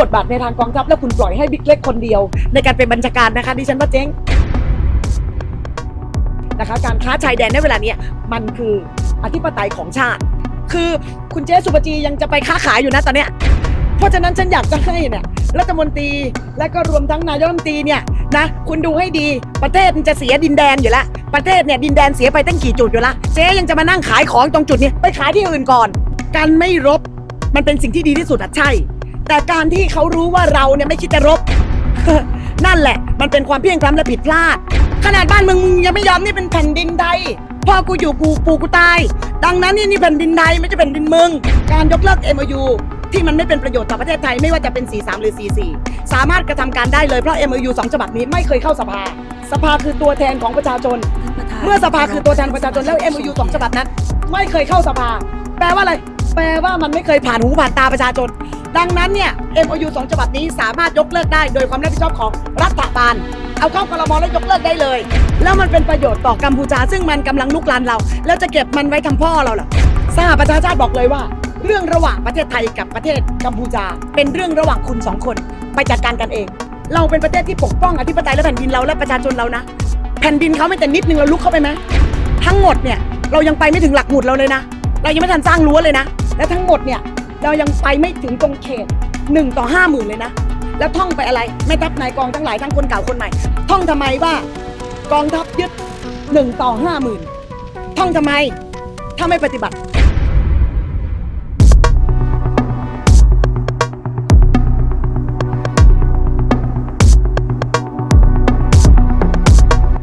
บทบาทในทางกองทัพแล้วคุณปล่อยให้บิ๊กเล็กคนเดียว ในการเป็นบัญชาการนะคะดิฉันว่าเจ๊งนะคะการค้าชายแดนในเวลานี้มันคืออธิปไตยของชาติ คือคุณเจ๊สุปจียังจะไปค้าขายอยู่นะตอนเนี้ยเพราะฉะนั้นฉันอยากจะให้เนี่ยรัฐมนตรีและก็รวมทั้งนายกรัฐมนตรีเนี่ยนะคุณดูให้ดีประเทศมันจะเสียดินแดนอยู่แล้วประเทศเนี่ยดินแดนเสียไปตั้งกี่จุดอยู่ล้วเจ๊ยังจะมานั่งขายของตรงจุดนี้ไปขายที่อื่นก่อน การไม่รบมันเป็นสิ่งที่ดีที่สุดอะใช่ แต่การที่เขารู้ว่าเราเนี่ยไม่คิดจะรบ นั่นแหละ มันเป็นความเพียงพล้ำและผิดพลาด ขนาดบ้านมึงมึงยังไม่ยอมนี่เป็นแผ่นดินไทยพ่อกูอยู่กูปู่กูตาย ดังนั้นนี่นี่แผ่นดินไทยไม่ใช่แผ่นดินมึง การยกเลิก MOU ที่มันไม่เป็นประโยชน์ต่อประเทศไทยไม่ว่าจะเป็น 43 หรือ 44 สามารถกระทำการได้เลยเพราะ MOU สองฉบับนี้ไม่เคยเข้าสภา สภาคือตัวแทนของประชาชน เมื่อสภาคือตัวแทนประชาชนแล้ว MOU สองฉบับนั้น ไม่เคยเข้าสภา แปลว่าอะไร แปลว่ามันไม่เคยผ่านหูผ่านตาประชาชน ดังนั้นเนี่ย MOU สองฉบับนี้สามารถยกเลิกได้โดยความรับผิดชอบของรัฐบาล เอาเข้ากรมแล้วยกเลิกได้เลย แล้วมันเป็นประโยชน์ต่อกัมพูชาซึ่งมันกำลังลุกลานเรา แล้วจะเก็บมันไว้ทำพ่อเราเหรอสหประชาชาติบอกเลยว่า เรื่องระหว่างประเทศไทยกับประเทศกัมพูชา เป็นเรื่องระหว่างคุณสองคนไปจัดการกันเอง เราเป็นประเทศที่ปกป้องอธิปไตยและแผ่นดินเราและประชาชนเรานะ แผ่นดินเขาไม่แต่นิดนึงเราลุกเข้าไปไหมทั้งหมดเนี่ยเรายังไปไม่ถึงหลักหมุดเราเลยนะ เรายังไม่ทันสร้างรั้วเลยนะ และทั้งหมดเนี่ย เรายังไปไม่ถึงตรงเขตหนึ่งต่อห้าหมื่นเลยนะ แล้วท่องไปอะไรแม่ทัพนายกองทั้งหลายทั้งคนเก่าคนใหม่ ท่องทำไมว่ากองทัพยึดหนึ่งต่อห้าหมื่นท่องทำไมถ้าไม่ปฏิบัติ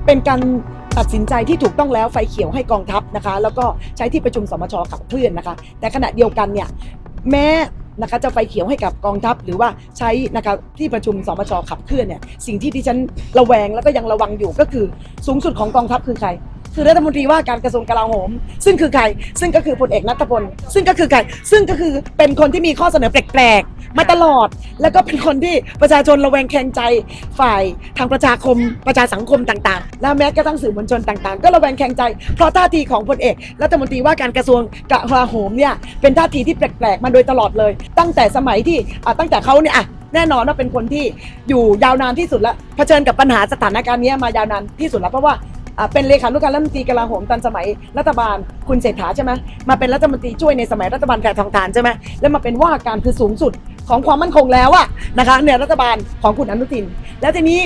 เป็นการตัดสินใจที่ถูกต้องแล้วไฟเขียวให้กองทัพนะคะ แล้วก็ใช้ที่ประชุมสมชขับเคลื่อนนะคะ แต่ขณะเดียวกันเนี่ย แม้นะคะจะไฟเขียวให้กับกองทัพหรือว่าใช้นะคะที่ประชุมสมชขับเคลื่อนเนี่ยสิ่งที่ดิฉันระแวงแล้วก็ยังระวังอยู่ก็คือสูงสุดของกองทัพคือใคร คือรัฐมนตรีว่าการกระทรวงกลาโหม ซึ่งคือใคร ซึ่งก็คือพลเอกนัทพล ซึ่งก็คือใคร ซึ่งก็คือเป็นคนที่มีข้อเสนอแปลกๆ มาตลอด แล้วก็เป็นคนที่ประชาชนระแวงแคงใจฝ่ายทางประชาคม ประชาสังคมต่างๆ และแม้กระทั่งสื่อมวลชนต่างๆ ก็ระแวงแคงใจ เพราะท่าทีของพลเอกรัฐมนตรีว่าการกระทรวงกลาโหมเนี่ย เป็นท่าทีที่แปลกๆ มาโดยตลอดเลย ตั้งแต่สมัยที่ตั้งแต่เขาเนี่ยแน่นอนว่าเป็นคนที่อยู่ยาวนานที่สุดแล้วเผชิญกับปัญหาสถานการณ์นี้มายาวนานที่สุดแล้วเพราะว่า เป็นเลขานุการรัฐมนตรีกลาโหมตอนสมัยรัฐบาลคุณเศรษฐาใช่ไหมมาเป็นรัฐมนตรีช่วยในสมัยรัฐบาลแพทองทานใช่ไหมแล้วมาเป็นว่าการคือสูงสุดของความมั่นคงแล้วอะนะคะในรัฐบาลของคุณอนุทิน แล้วทีนี้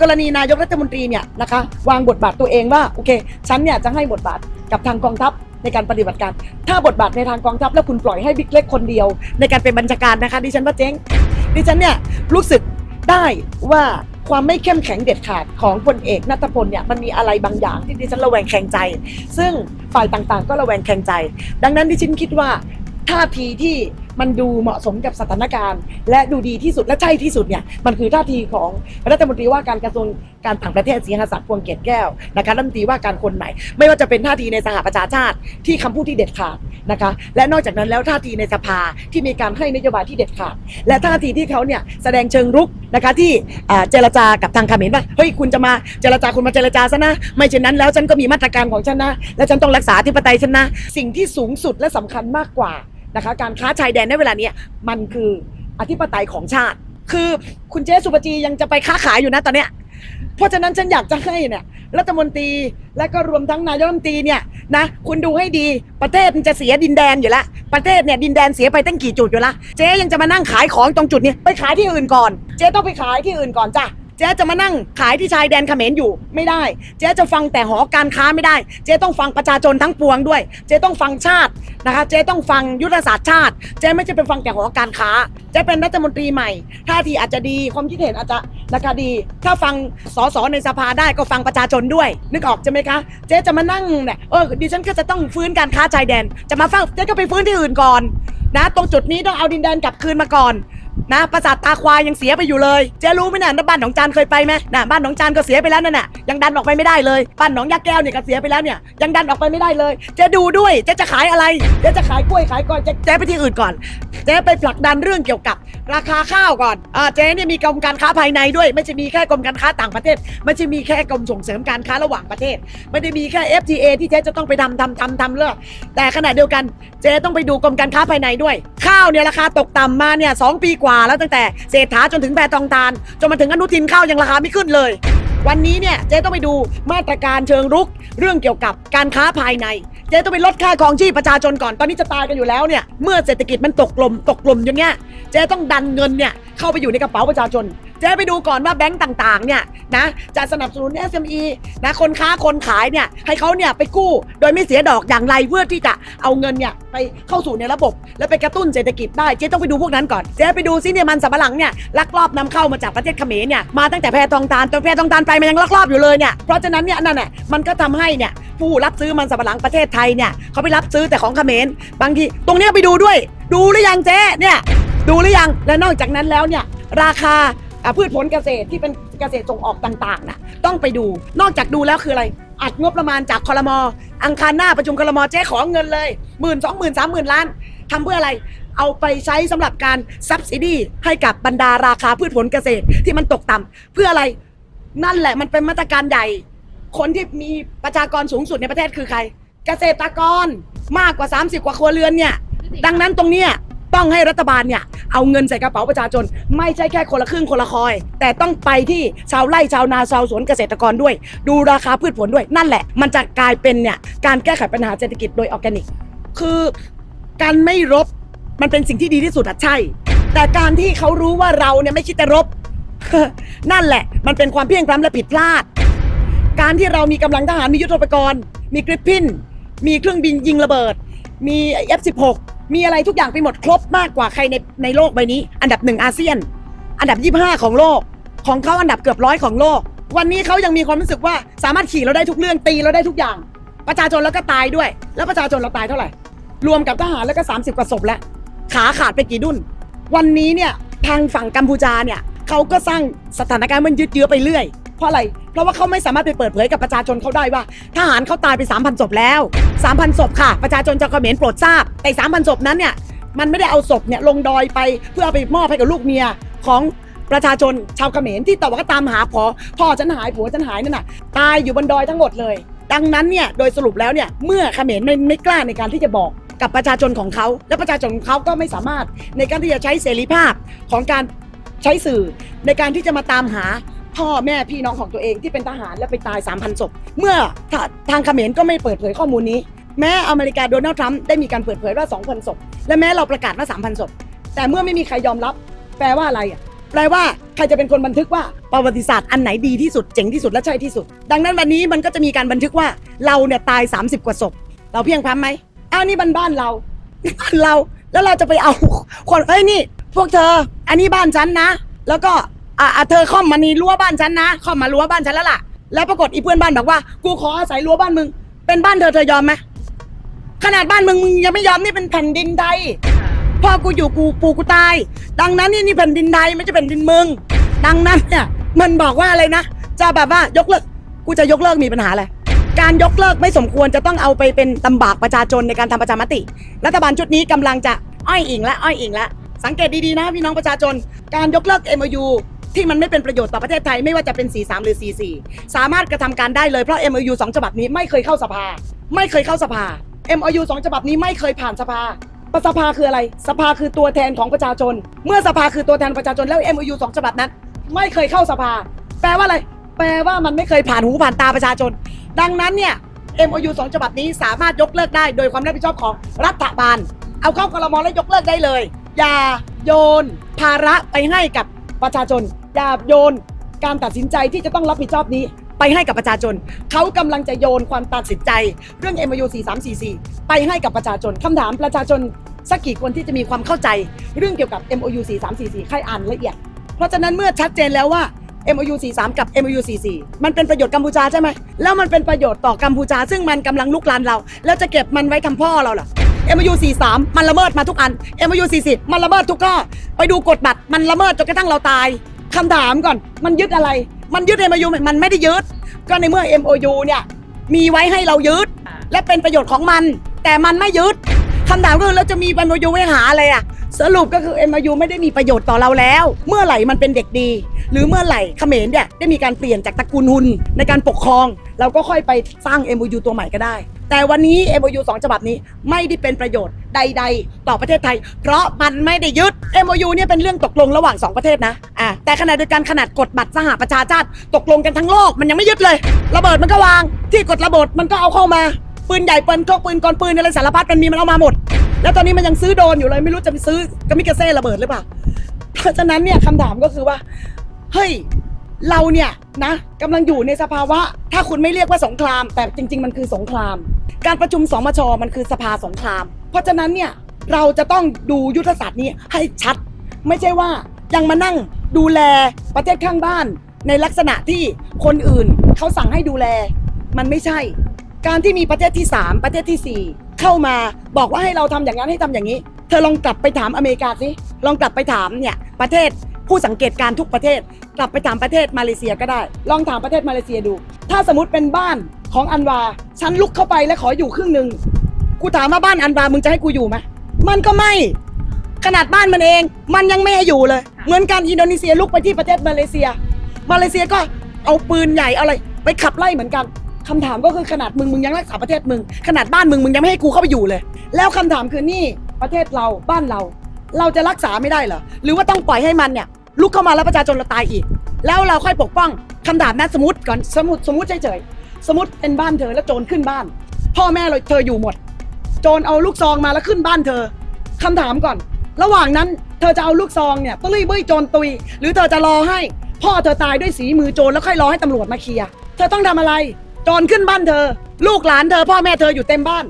กรณีนายกรัฐมนตรีเนี่ยนะคะวางบทบาทตัวเองว่าโอเคฉันเนี่ยจะให้บทบาทกับทางกองทัพในการปฏิบัติการ ถ้าบทบาทในทางกองทัพแล้วคุณปล่อยให้บิ๊กเล็กคนเดียว ในการเป็นบัญชาการนะคะดิฉันว่าเจ๊งดิฉันเนี่ยรู้สึกได้ว่า ความไม่เข้มแข็งเด็ดขาดของพลเอกนัทพลเนี่ยมันมีอะไรบางอย่างที่ดิฉันระแวงแข็งใจ ซึ่งฝ่ายต่างๆ ก็ระแวงแข็งใจ ดังนั้นดิฉันคิดว่าท่าทีที่ มันดูเหมาะสมกับสถานการณ์ และดูดีที่สุดและใช่ที่สุดเนี่ยมันคือท่าทีของรัฐมนตรีว่าการกระทรวงการต่างประเทศศรีหศักดิ์พวงเกตแก้วนะคะรัฐมนตรีว่าการคนใหม่ ไม่ว่าจะเป็นท่าทีในสหประชาชาติที่คำพูดที่เด็ดขาดนะคะและนอกจากนั้นแล้วท่าทีในสภาที่มีการให้นโยบายที่เด็ดขาด และท่าทีที่เขาเนี่ยแสดงเชิงรุกนะคะที่เจรจากับทางคาเมรว่าเฮ้ยคุณจะมาเจรจาคุณมาเจรจาซะนะ ไม่เช่นนั้นแล้วฉันก็มีมาตรการของฉันนะและฉันต้องรักษาธิปไตยฉันนะ สิ่งที่สูงสุดและสำคัญมากกว่า นะคะการค้าชายแดนในเวลาเนี้ยมันคืออธิปไตยของชาติ คือคุณเจสุปจียังจะไปค้าขายอยู่นะตอนเนี้ยเพราะฉะนั้นฉันอยากจะให้เนี่ยรัฐมนตรีและก็รวมทั้งนายรัฐมนตรีเนี่ยนะคุณดูให้ดีประเทศมันจะเสียดินแดนอยู่ล้วประเทศเนี่ยดินแดนเสียไปตั้งกี่จุดอยู่ละเจ๊ยังจะมานั่งขายของตรงจุดนี้ไปขายที่อื่นก่อน เจ๊ต้องไปขายที่อื่นก่อนจ้ะ เจ๊จะมานั่งขายที่ชายแดนเขมรอยู่ไม่ได้ เจ๊จะฟังแต่หอการค้าไม่ได้ เจ๊ต้องฟังประชาชนทั้งปวงด้วย เจ๊ต้องฟังชาตินะคะ เจ๊ต้องฟังยุทธศาสตร์ชาติ เจ๊ไม่ใช่ไปฟังแต่หอการค้า เจ๊เป็นรัฐมนตรีใหม่ ท่าทีอาจจะดี ความคิดเห็นอาจจะนะคะดี ถ้าฟังสสในสภาได้ก็ฟังประชาชนด้วย นึกออกใช่ไหมคะ เจ๊จะมานั่งเนี่ยเออดิฉันก็จะต้องฟื้นการค้าชายแดน จะมาฟังเจ๊ก็ไปฟื้นที่อื่นก่อนนะ ตรงจุดนี้ต้องเอาดินแดนกลับคืนมาก่อน นะประสาทตาควายยังเสียไปอยู่เลย เจ๊รู้ไหมน่ะบ้านหนองจานเคยไปไหมน่ะบ้านหนองจานก็เสียไปแล้วนั่นน่ะยังดันออกไปไม่ได้เลยบ้านหนองยาแก้วเนี่ยก็เสียไปแล้วเนี่ยยังดันออกไปไม่ได้เลย เจ๊ดูด้วยเจ๊จะขายอะไรเจ๊จะขายกล้วยขายก่อนเจ๊เจ๊ไปที่อื่นก่อน เจ๊ไปผลักดันเรื่องเกี่ยวกับ ราคาข้าวก่อนอ่าเจ๊เนี่ยมีกรมการค้าภายในด้วย ไม่ใช่มีแค่กรมการค้าต่างประเทศ ไม่ใช่มีแค่กรมส่งเสริมการค้าระหว่างประเทศ ไม่ได้มีแค่ FTA ที่เจ๊จะต้องไปทำทำทำทำเลิกแต่ขณะเดียวกันเจ๊ต้องไปดูกรมการค้าภายในด้วย ข้าวเนี่ยราคาตกต่ำมาเนี่ยสองปีกว่าว่า แล้วตั้งแต่เศรษฐาจนถึงแพรทองทาน จนมาถึงอนุทินข้าวยังราคาไม่ขึ้นเลย วันนี้เนี่ยเจ๊ต้องไปดูมาตรการเชิงรุก เรื่องเกี่ยวกับการค้าภายใน เจ๊ต้องไปลดค่าครองชีพประชาชนก่อนตอนนี้จะตายกันอยู่แล้วเนี่ยเมื่อเศรษฐกิจมันตกลมตกกลมอย่างเงี้ยเจ๊ต้องดันเงินเนี่ยเข้าไปอยู่ในกระเป๋าประชาชน เจ๊ไปดูก่อนว่าแบงก์ต่างๆเนี่ยนะจะสนับสนุน SME นะคนค้าคนขายเนี่ยให้เขาเนี่ยไปกู้โดยไม่เสียดอกอย่างไรเพื่อที่จะเอาเงินเนี่ยไปเข้าสู่ในระบบ แล้วไปกระตุ้นเศรษฐกิจได้เจ๊ต้องไปดูพวกนั้นก่อนเจ๊ไปดูซิเนี่ยมันสับปะหลังเนี่ยลักลอบนำเข้ามาจากประเทศเขมรเนี่ยมาตั้งแต่แพรทองทานตอนแพรทองทานไปมันยังลักลอบอยู่เลยเนี่ยเพราะฉะนั้นเนี่ยนั่นแหละมันก็ทำให้เนี่ยผู้รับซื้อมันสับปะหลังประเทศไทยเนี่ยเขาไปรับซื้อแต่ของเขมรบางทีตรงเนี้ยไปดูด้วย ดูหรือยังเจ๊เนี่ยดูหรือยังและนอกจากนั้นแล้วเนี่ยราคา พืชผลเกษตรที่เป็นเกษตรส่งออกต่างๆนะต้องไปดู นอกจากดูแล้วคืออะไร อัดงบประมาณจากคอรมออังคารหน้าประชุมคอรมอเจ๊ขอเงินเลยหมื่นสองหมื่นสามหมื่นล้านทำเพื่ออะไรเอาไปใช้สำหรับการซับซิดีให้กับบรรดาราคาพืชผลเกษตรที่มันตกต่ำเพื่ออะไรนั่นแหละมันเป็นมาตรการใหญ่ คนที่มีประชากรสูงสุดในประเทศคือใคร เกษตรกรมากกว่า 30 กว่าครัวเรือนเนี่ย ดังนั้นตรงเนี้ย ต้องให้รัฐบาลเนี่ยเอาเงินใส่กระเป๋าประชาชน ไม่ใช่แค่คนละครึ่งคนละคอย แต่ต้องไปที่ชาวไร่ชาวนาชาวสวนเกษตรกรด้วย ดูราคาพืชผลด้วยนั่นแหละ มันจะกลายเป็นเนี่ยการแก้ไขปัญหาเศรษฐกิจโดยออร์แกนิก คือการไม่รบมันเป็นสิ่งที่ดีที่สุดอะใช่ แต่การที่เขารู้ว่าเราเนี่ยไม่คิดจะรบ นั่นแหละ มันเป็นความเพียงพล้ำและผิดพลาด การที่เรามีกำลังทหารมียุทโธปกรณ์ มีกริปพินมีเครื่องบินยิงระเบิด มี F16 มีอะไรทุกอย่างไปหมดครบมากกว่าใครในในโลกใบนี้ อันดับหนึ่งอาเซียน อันดับ 25 ของโลก ของเขาอันดับเกือบร้อยของโลก วันนี้เขายังมีความรู้สึกว่าสามารถขี่เราได้ทุกเรื่องตีเราได้ทุกอย่าง ประชาชนแล้วก็ตายด้วย แล้วประชาชนเราตายเท่าไหร่ รวมกับทหารแล้วก็ 30 กว่าศพแล้วขาขาดไปกี่ดุนวันนี้เนี่ยทางฝั่งกัมพูชาเนี่ยเขาก็สร้างสถานการณ์มันยืดเยื้อไปเรื่อย เพราะอะไร เพราะว่าเขาไม่สามารถไปเปิดเผยกับประชาชนเขาได้ว่าทหารเขาตายไป 3,000ศพแล้ว 3,000ศพค่ะ ประชาชนชาวเขมรโปรดทราบ แต่ 3,000ศพนั้นเนี่ยมันไม่ได้เอาศพเนี่ยลงดอยไปเพื่อเอาไปมอบให้กับลูกเมียของประชาชนชาวเขมรที่ต่อว่าก็ตามหาพอพ่อฉันหายผัวฉันหายนั่นน่ะตายอยู่บนดอยทั้งหมดเลย ดังนั้นเนี่ยโดยสรุปแล้วเนี่ยเมื่อเขมรไม่ไม่กล้าในการที่จะบอกกับประชาชนของเขา และประชาชนของเขาก็ไม่สามารถในการที่จะใช้เสรีภาพของการใช้สื่อในการที่จะมาตามหา พ่อแม่พี่น้องของตัวเองที่เป็นทหารและไปตาย 3,000ศพเมื่อทาทางเขมรก็ไม่เปิดเผยข้อมูลนี้ แม้อเมริกาโดนัลด์ทรัมป์ได้มีการเปิดเผยว่า 2,000ศพและแม้เราประกาศว่า 3,000ศพแต่เมื่อไม่มีใครยอมรับ แปลว่าอะไรอะแปลว่าใครจะเป็นคนบันทึกว่าประวัติศาสตร์อันไหนดีที่สุดเจ๋งที่สุดและใช่ที่สุด ดังนั้นวันนี้มันก็จะมีการบันทึกว่าเราเนี่ยตาย 30 กว่าศพเราเพียงพร้ำไหมอ้าวนี่บ้านบ้านเราบ้านเราแล้วเราจะไปเอาคนเอ้ยนี่ พวกเธอ อันนี้บ้านฉันนะ แล้วก็ อ่าอ่าเธอเข้อมมานี่รั้วบ้านฉันนะเข้อมมารั้วบ้านฉันแล้วล่ะ แล้วปรากฏอีเพื่อนบ้านบอกว่า กูขออาศัยรั้วบ้านมึง เป็นบ้านเธอเธอยอมไหมขนาดบ้านมึงมึงยังไม่ยอมนี่เป็นแผ่นดินไทยพ่อกูอยู่กูปู่กูตาย ดังนั้นนี่นี่แผ่นดินไทยไม่ใช่แผ่นดินมึง ดังนั้นเนี่ยมันบอกว่าอะไรนะจะแบบว่ายกเลิกกูจะยกเลิกมีปัญหาอะไรการยกเลิกไม่สมควรจะต้องเอาไปเป็นตำบากประชาชนในการทำประชามติ รัฐบาลชุดนี้กำลังจะอ้อยอิงและอ้อยอิงและ สังเกตดีๆนะพี่น้องประชาชน การยกเลิก MOU ที่มันไม่เป็นประโยชน์ต่อประเทศไทยไม่ว่าจะเป็น 43 หรือ 44 สามารถกระทำการได้เลยเพราะ MOU สองฉบับนี้ไม่เคยเข้าสภา ไม่เคยเข้าสภา MOU สองฉบับนี้ไม่เคยผ่านสภาสภาคืออะไร สภาคือตัวแทนของประชาชน เมื่อสภาคือตัวแทนประชาชนแล้ว MOU สองฉบับนั้น ไม่เคยเข้าสภา แปลว่าอะไร แปลว่ามันไม่เคยผ่านหูผ่านตาประชาชน ดังนั้นเนี่ย MOU สองฉบับนี้สามารถยกเลิกได้โดยความรับผิดชอบของรัฐบาล เอาเข้ากรมแล้วยกเลิกได้เลย อย่าโยนภาระไปให้กับประชาชน อย่าโยนการตัดสินใจที่จะต้องรับผิดชอบนี้ ไปให้กับประชาชน เขากำลังจะโยนความตัดสินใจ เรื่อง MOU 4344 ไปให้กับประชาชนคำถามประชาชนสักกี่คนที่จะมีความเข้าใจ เรื่องเกี่ยวกับ MOU 4344ใครอ่านละเอียด เพราะฉะนั้นเมื่อชัดเจนแล้วว่า MOU 43 กับ MOU 44 มันเป็นประโยชน์กัมพูชาใช่ไหม แล้วมันเป็นประโยชน์ต่อกัมพูชา ซึ่งมันกำลังลุกลานเรา แล้วจะเก็บมันไว้ทำพ่อเราเหรอ MOU 43 มันละเมิดมาทุกอัน MOU 40 มันละเมิดทุกข้อ ไปดูกฎบัตร มันละเมิดจนกระทั่งเราตาย คำถามก่อนมันยึดอะไร มันยึด MOU ไหมมันไม่ได้ยึด ก็ในเมื่อ MOU เนี่ยมีไว้ให้เรายึด และเป็นประโยชน์ของมัน แต่มันไม่ยึดคำถามก็คือแล้วจะมี MOU ไว้หาอะไรอะสรุปก็คือ MOU ไม่ได้มีประโยชน์ต่อเราแล้ว เมื่อไหร่มันเป็นเด็กดี หรือเมื่อไหร่เขมรเนี่ยได้มีการเปลี่ยนจากตระกูลหุนในการปกครอง เราก็ค่อยไปสร้าง MOU ตัวใหม่ก็ได้ แต่วันนี้ MOU 2 ฉบับนี้ไม่ได้เป็นประโยชน์ใด ๆ ต่อประเทศไทย เพราะมันไม่ได้ยึด MOU เนี่ยเป็นเรื่องตกลงระหว่าง 2 ประเทศนะอะแต่ขณะเดียวกันขนาดกฎบัตรสหประชาชาติ ตกลงกันทั้งโลกมันยังไม่ยึดเลย ระเบิดมันก็วาง ที่กดระเบิดมันก็เอาเข้ามาปืนใหญ่ปืนโคกปืนกลปืนอะไรสารพัดมันมีมันเอามาหมด แล้วตอนนี้มันยังซื้อโดนอยู่เลยไม่รู้จะไปซื้อกามิกาเซ่ระเบิดหรือเปล่าเพราะฉะนั้นเนี่ยคำถามก็คือว่าเฮ้ย เราเนี่ยนะกำลังอยู่ในสภาวะ ถ้าคุณไม่เรียกว่าสงคราม แต่จริง ๆ มันคือสงคราม การประชุมสมชมันคือสภาสงคราม เพราะฉะนั้นเนี่ยเราจะต้องดูยุทธศาสตร์นี้ให้ชัด ไม่ใช่ว่ายังมานั่งดูแลประเทศข้างบ้าน ในลักษณะที่คนอื่นเขาสั่งให้ดูแล มันไม่ใช่ การที่มีประเทศที่ 3 ประเทศทีสี่4 เข้ามาบอกว่าให้เราทำอย่างนั้นให้ทำอย่างนี้ เธอลองกลับไปถามอเมริกาสิลองกลับไปถามเนี่ยประเทศ ผู้สังเกตการณ์ทุกประเทศ กลับไปถามประเทศมาเลเซียก็ได้ ลองถามประเทศมาเลเซียดู ถ้าสมมติเป็นบ้านของอันวา ฉันลุกเข้าไปและขออยู่ครึ่งหนึ่งกูถามว่าบ้านอันวามึงจะให้กูอยู่ไหมมันก็ไม่ขนาดบ้านมันเอง มันยังไม่ให้อยู่เลย เหมือนกันอินโดนีเซียลุกไปที่ประเทศมาเลเซีย มาเลเซียก็เอาปืนใหญ่เอาอะไร ไปขับไล่เหมือนกันคำถามก็คือขนาดมึงมึงยังรักษาประเทศมึง ขนาดบ้านมึงมึงยังไม่ให้กูเข้าไปอยู่เลย แล้วคำถามคือนี่ประเทศเราบ้านเรา เราจะรักษาไม่ได้เหรอหรือว่าต้องปล่อยให้มันเนี่ย ลุกเข้ามาแล้วประชาชนเราตายอีก แล้วเราค่อยปกป้องคำถามนะสมมติก่อนสมมติสมมติเฉยๆสมมติเป็นบ้านเธอแล้วโจรขึ้นบ้าน พ่อแม่เราเธออยู่หมด โจรเอาลูกซองมาแล้วขึ้นบ้านเธอคำถามก่อน ระหว่างนั้นเธอจะเอาลูกซองเนี่ยตุ้ยเบ้ยโจรตุย หรือเธอจะรอให้ พ่อเธอตายด้วยสีมือโจรแล้วค่อยรอให้ตำรวจมาเคลียร์เธอต้องทำอะไรโจรขึ้นบ้านเธอ ลูกหลานเธอพ่อแม่เธออยู่เต็มบ้าน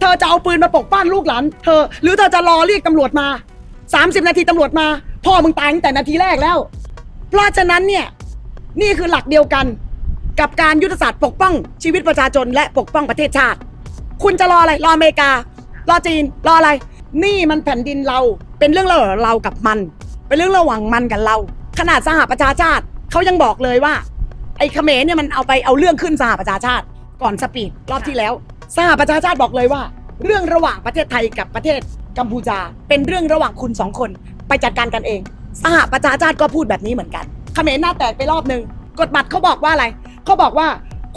เธอจะเอาปืนมาปกป้านลูกหลานเธอ หรือเธอจะรอเรียกตำรวจมา 30 นาทีตำรวจมา พ่อมึงตายตั้งแต่นาทีแรกแล้ว เพราะฉะนั้นเนี่ยนี่คือหลักเดียวกันกับการยุทธศาสตร์ปกป้องชีวิตประชาชนและปกป้องประเทศชาติ คุณจะรออะไร รออเมริกา รอจีน รออะไร นี่มันแผ่นดินเรา เป็นเรื่องระหว่างเรากับมัน เป็นเรื่องระหว่างมันกับเรา ขนาดสหประชาชาติเขายังบอกเลยว่า ไอ้เขมรเนี่ยมันเอาไปเอาเรื่องขึ้นสหประชาชาติ ก่อนสปีดรอบที่แล้ว สหประชาชาติบอกเลยว่า เรื่องระหว่างประเทศไทยกับประเทศกัมพูชาเป็นเรื่องระหว่างคุณสองคน ไปจัดการกันเองสหประชาชาติก็พูดแบบนี้เหมือนกันเขมรหน้าแตกไปรอบหนึ่งกฎบัตรเขาบอกว่าอะไรเขาบอกว่า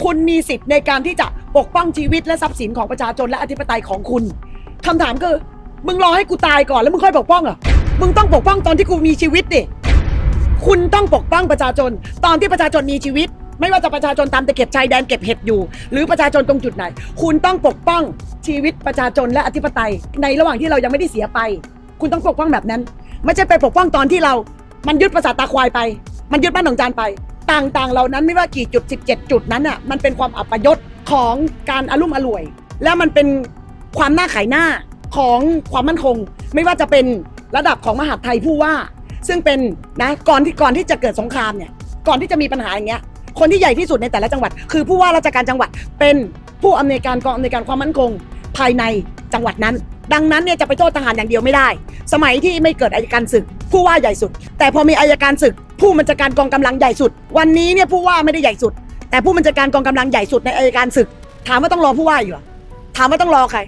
คุณมีสิทธิ์ในการที่จะปกป้องชีวิตและทรัพย์สินของประชาชนและอธิปไตยของคุณคำถามคือมึงรอให้กูตายก่อนแล้วมึงค่อยปกป้องเหรอมึงต้องปกป้องตอนที่กูมีชีวิตดิคุณต้องปกป้องประชาชน ตอนที่ประชาชนมีชีวิต ไม่ว่าจะประชาชนตามตะเข็บชายแดนเก็บเห็ดอยู่ หรือประชาชนตรงจุดไหน คุณต้องปกป้องชีวิตประชาชนและอธิปไตย ในระหว่างที่เรายังไม่ได้เสียไป คุณต้องปกป้องแบบนั้น ไม่ใช่ไปปกป้องตอนที่เรา มันยึดประสาตาควายไป มันยึดบ้านหนองจานไป ต่างๆ เหล่านั้นไม่ว่ากี่จุด 17 จุดนั้นอะ มันเป็นความอัปยศของการอารุ่มอร่วย และมันเป็นความหน้าขายหน้าของความมั่นคง ไม่ว่าจะเป็นระดับของมหาดไทยผู้ว่า ซึ่งเป็นนะก่อนที่ก่อนที่จะเกิดสงครามเนี่ย ก่อนที่จะมีปัญหาอย่างเงี้ย คนที่ใหญ่ที่สุดในแต่ละจังหวัด คือผู้ว่าราชการจังหวัดเป็นผู้อำนวยการกองอำนวยการความมั่นคง ภายในจังหวัดนั้น ดังนั้นเนี่ยจะไปโทษทหารอย่างเดียวไม่ได้ สมัยที่ไม่เกิดอายการศึก ผู้ว่าใหญ่สุด แต่พอมีอายการศึก ผู้บัญชาการกองกำลังใหญ่สุด วันนี้เนี่ยผู้ว่าไม่ได้ใหญ่สุด แต่ผู้บัญชาการกองกำลังใหญ่สุดในอายการศึก ถามว่าต้องรอผู้ว่าอยู่หรอถามว่าต้องรอใคร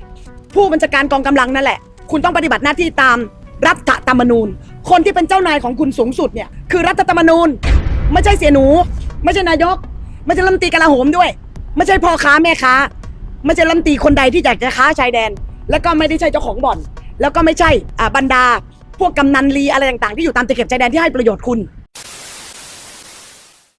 ผู้บัญชาการกองกำลังนั่นแหละ คุณต้องปฏิบัติหน้าที่ตามรัฐธรรมนูญ คนที่เป็นเจ้านายของคุณสูงสุดเนี่ยคือรัฐธรรมนูญ ไม่ใช่เสียหนู ไม่ใช่นายก ไม่ใช่รัฐมนตรีกลาโหมด้วย ไม่ใช่พ่อค้าแม่ค้า ไม่ใช่รัฐมนตรีคนใดที่อยากจะค้าชายแดน แล้วก็ไม่ได้ใช่เจ้าของบ่อน แล้วก็ไม่ใช่อ่าบรรดา พวกกำนันลีอะไรต่างๆ ที่อยู่ตามตะเข็บชายแดนที่ให้ประโยชน์คุณ